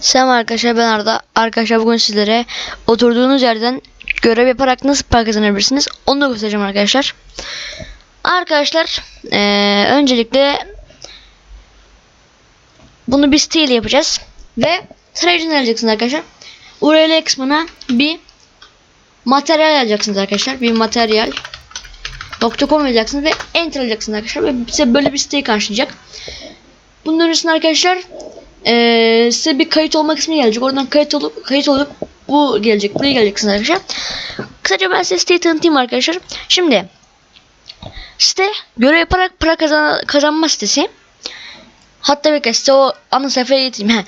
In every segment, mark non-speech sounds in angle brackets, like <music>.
Selam arkadaşlar ben Arda. Arkadaşlar bugün sizlere oturduğunuz yerden görev yaparak nasıl para kazanabilirsiniz onu da göstereceğim arkadaşlar. Arkadaşlar eee, öncelikle bunu bir siteyle yapacağız. Ve sırayıcını alacaksınız arkadaşlar. URL kısmına bir materyal alacaksınız arkadaşlar. Bir materyal .com yazacaksınız ve enter alacaksınız arkadaşlar. Ve size böyle bir siteyi karşılayacak. Bunun öncesinde arkadaşlar ee, size bir kayıt olma kısmı gelecek. Oradan kayıt olup kayıt olup bu gelecek. Buraya geleceksiniz arkadaşlar. Kısaca ben size siteyi tanıtayım arkadaşlar. Şimdi site görev yaparak para kazan kazanma sitesi. Hatta bekle size o ana sayfaya getireyim. Heh.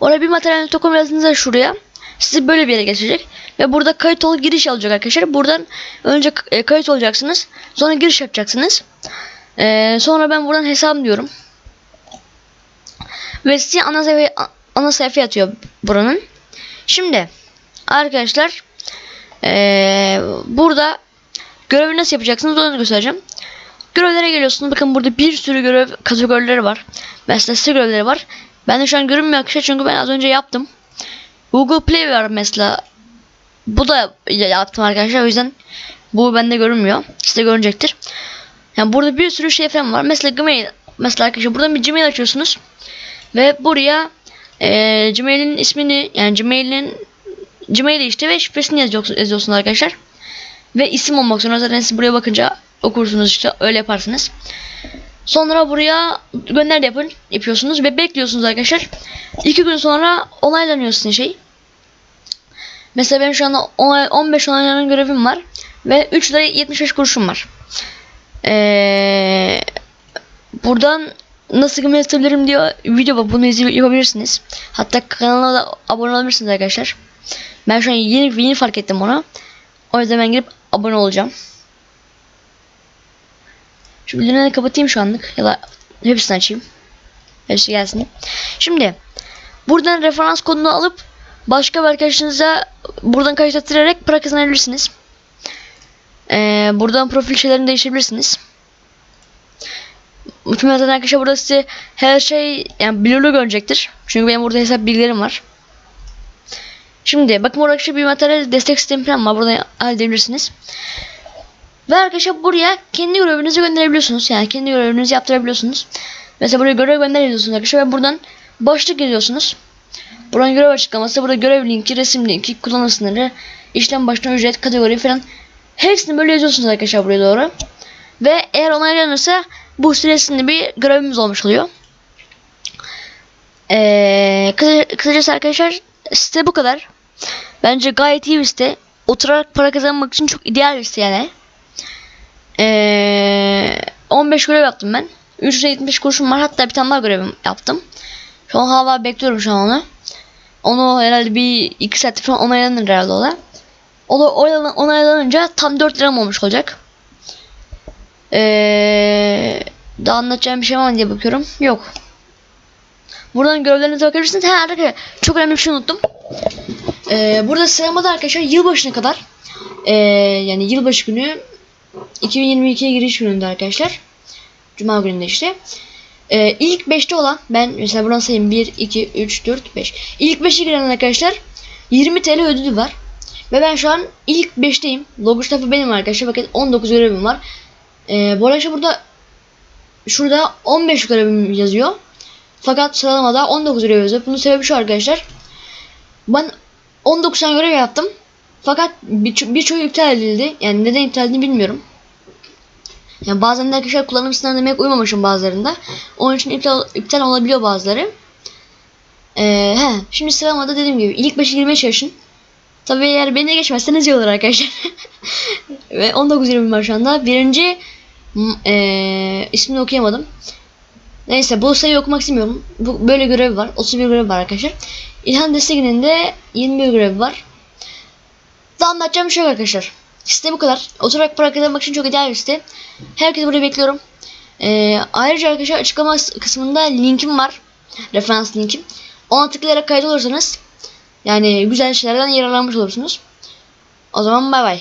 Oraya bir materyal token yazdığınızda şuraya sizi böyle bir yere geçecek. Ve burada kayıt ol giriş alacak arkadaşlar. Buradan önce e, kayıt olacaksınız. Sonra giriş yapacaksınız. Ee, sonra ben buradan hesabım diyorum. Size ana sayfa ana sayfa atıyor buranın. Şimdi arkadaşlar ee, burada görevi nasıl yapacaksınız onu göstereceğim. Görevlere geliyorsunuz. Bakın burada bir sürü görev kategorileri var. Mesela size görevleri var. Ben de şu an görünmüyor arkadaşlar çünkü ben az önce yaptım. Google Play var mesela. Bu da yaptım arkadaşlar. O yüzden bu bende görünmüyor. Size görünecektir. Yani burada bir sürü şey falan var. Mesela Gmail. Mesela arkadaşlar buradan bir Gmail açıyorsunuz. Ve buraya e, Gmail'in ismini yani Gmail'in Gmail'i işte ve şifresini yazıyorsunuz, yazıyorsunuz arkadaşlar. Ve isim olmak zorunda zaten siz buraya bakınca okursunuz işte öyle yaparsınız. Sonra buraya gönder yapın yapıyorsunuz ve bekliyorsunuz arkadaşlar. İki gün sonra onaylanıyor sizin şey. Mesela benim şu anda on- 15 onaylanan görevim var. Ve 3 lira 75 kuruşum var. Eee buradan nasıl gmail atabilirim diye video var. Bunu izleyip yapabilirsiniz. Hatta kanala da abone olabilirsiniz arkadaşlar. Ben şu an yeni yeni fark ettim onu. O yüzden ben girip abone olacağım. Şu bildirimleri kapatayım şu anlık. Ya da hepsini açayım. Hepsi gelsin. Şimdi buradan referans kodunu alıp başka bir arkadaşınıza buradan kayıtlattırarak para kazanabilirsiniz. Ee, buradan profil şeylerini değiştirebilirsiniz. Muhtemelen zaten arkadaşlar burada size her şey yani bloğu görecektir. Çünkü benim burada hesap bilgilerim var. Şimdi bakın burada arkadaşlar bir materyal destek sistemi falan var. Buradan halledebilirsiniz. Ve arkadaşlar buraya kendi görevinizi gönderebiliyorsunuz. Yani kendi görevinizi yaptırabiliyorsunuz. Mesela buraya görev gönder yazıyorsunuz arkadaşlar ve buradan başlık yazıyorsunuz. Buradan görev açıklaması, burada görev linki, resim linki, kullanım sınırı, işlem başına ücret, kategori falan. Hepsini böyle yazıyorsunuz arkadaşlar buraya doğru. Ve eğer onaylanırsa bu süresinde bir görevimiz olmuş oluyor. Ee, kısa- kısacası arkadaşlar site bu kadar. Bence gayet iyi bir site. Oturarak para kazanmak için çok ideal bir site yani. Ee, 15 görev yaptım ben. 370 kuruşum var. Hatta bir tane daha görevim yaptım. Şu an hala bekliyorum şu an onu. Onu herhalde bir 2 saat falan onaylanır herhalde o da. O da onaylan- onaylanınca tam 4 liram olmuş olacak. Ee, daha anlatacağım bir şey var mı diye bakıyorum. Yok. Buradan görevlerinize bakabilirsiniz. Ha arkadaşlar çok önemli bir şey unuttum. Ee, burada sıramada arkadaşlar yılbaşına kadar ee, yani yılbaşı günü 2022'ye giriş gününde arkadaşlar. Cuma gününde işte. Ee, ilk 5'te olan ben mesela buradan sayayım 1, 2, 3, 4, 5. İlk 5'e giren arkadaşlar 20 TL ödülü var. Ve ben şu an ilk 5'teyim. Logo benim arkadaşlar. Bakın 19 görevim var. Ee, bu arada burada şurada 15 görevim yazıyor. Fakat sıralamada 19 görev yazıyor. Bunun sebebi şu arkadaşlar. Ben 19 tane görev yaptım. Fakat birço- birçoğu iptal edildi. Yani neden iptal edildiğini bilmiyorum. Yani bazen de arkadaşlar kullanım sınırına demek uymamışım bazılarında. Onun için iptal, iptal olabiliyor bazıları. Ee, he, şimdi sıralamada dediğim gibi ilk 5'e girmeye çalışın. Tabii eğer beni geçmezseniz iyi olur arkadaşlar. <laughs> Ve 19 20 var şu anda. Birinci eee ismini okuyamadım. Neyse bu sayıyı okumak istemiyorum. Bu, böyle görev var. 31 görev var arkadaşlar. İlhan Destegi'nin de 21 görev var. Daha anlatacağım şey yok arkadaşlar. Site bu kadar. Oturarak para kazanmak için çok ideal bir site. Herkesi burada bekliyorum. Ee, ayrıca arkadaşlar açıklama kısmında linkim var. Referans linkim. Ona tıklayarak kayıt olursanız yani güzel şeylerden yararlanmış olursunuz. O zaman bay bay.